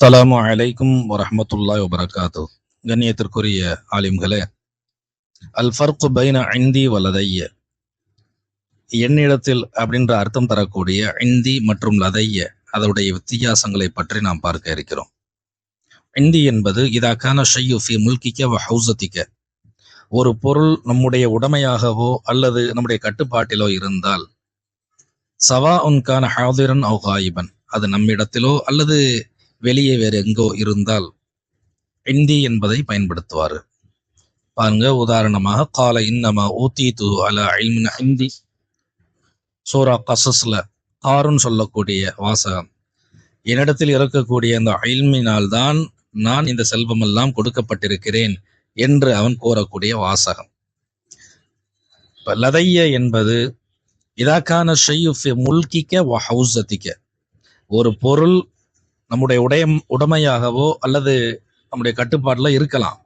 அஸ்ஸலாமு அலைக்கும் வரஹ்மத்துல்லாஹி வபரகாத்து கண்ணியத்திற்குரிய ஆலிம்களே அல் ஃபர்கு பைன இந்தி வலதைய. என்னிடத்தில் அப்படின்ற அர்த்தம் தரக்கூடிய இந்தி மற்றும் லதைய அதனுடைய வித்தியாசங்களை பற்றி நாம் பார்க்க இருக்கிறோம். இந்தி என்பது இதாக்கான ஷையுஃபி முல்கிக்க வ ஹவுசத்திக்க ஒரு பொருள் நம்முடைய உடைமையாகவோ அல்லது நம்முடைய கட்டுப்பாட்டிலோ இருந்தால் சவா உன்கான ஹாதிரன் அவுகாயிபன் அது நம்மிடத்திலோ அல்லது வெளியே வேறு எங்கோ இருந்தால் இந்தி என்பதை பயன்படுத்துவார். பாருங்க உதாரணமாக கால இன்னமா ஊத்தி து அல ஐமின் ஹிந்தி சூரா கசஸ்ல காருன்னு சொல்லக்கூடிய வாசகம். என்னிடத்தில் இருக்கக்கூடிய அந்த அயல்மினால்தான் நான் இந்த செல்வமெல்லாம் கொடுக்கப்பட்டிருக்கிறேன் என்று அவன் கூறக்கூடிய வாசகம். இப்போ லதைய என்பது இதாக்கான ஷையுஃபி முல்கிக்க ஹவுசத்திக்க ஒரு பொருள் நம்முடைய உடைய உடைமையாகவோ அல்லது நம்முடைய கட்டுப்பாட்டில் இருக்கலாம்.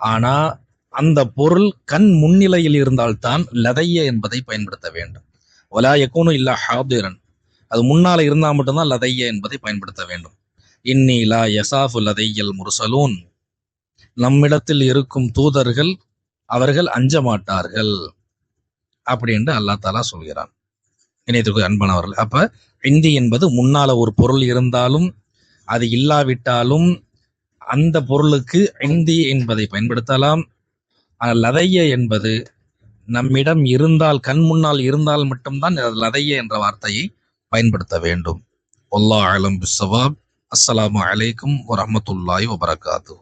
ஆனா அந்த பொருள் கண் முன்னிலையில் இருந்தால்தான் லதைய என்பதை பயன்படுத்த வேண்டும். ஒலா எக்கோனும் இல்லா ஹாதிரன். அது முன்னால இருந்தா மட்டும்தான் லதைய என்பதை பயன்படுத்த வேண்டும். இன்னி லா யசாஃபு லதையல் முர்சலூன். நம்மிடத்தில் இருக்கும் தூதர்கள் அவர்கள் அஞ்ச மாட்டார்கள். அப்படின்ட்டு அல்லாஹ் தாலா சொல்கிறான். இணையத்திற்கு அன்பானவர்கள். அப்ப இந்தி என்பது முன்னால ஒரு பொருள் இருந்தாலும் அது இல்லாவிட்டாலும் அந்த பொருளுக்கு இந்தி என்பதை பயன்படுத்தலாம். ஆனால் லதைய என்பது நம்மிடம் இருந்தால் கண் முன்னால் இருந்தால் மட்டும்தான் லதைய என்ற வார்த்தையை பயன்படுத்த வேண்டும். ஒல்லா அலம் பிசவாப் அஸ்லாம் அலைக்கும் வரமத்துல்லாய் வபரகாத்து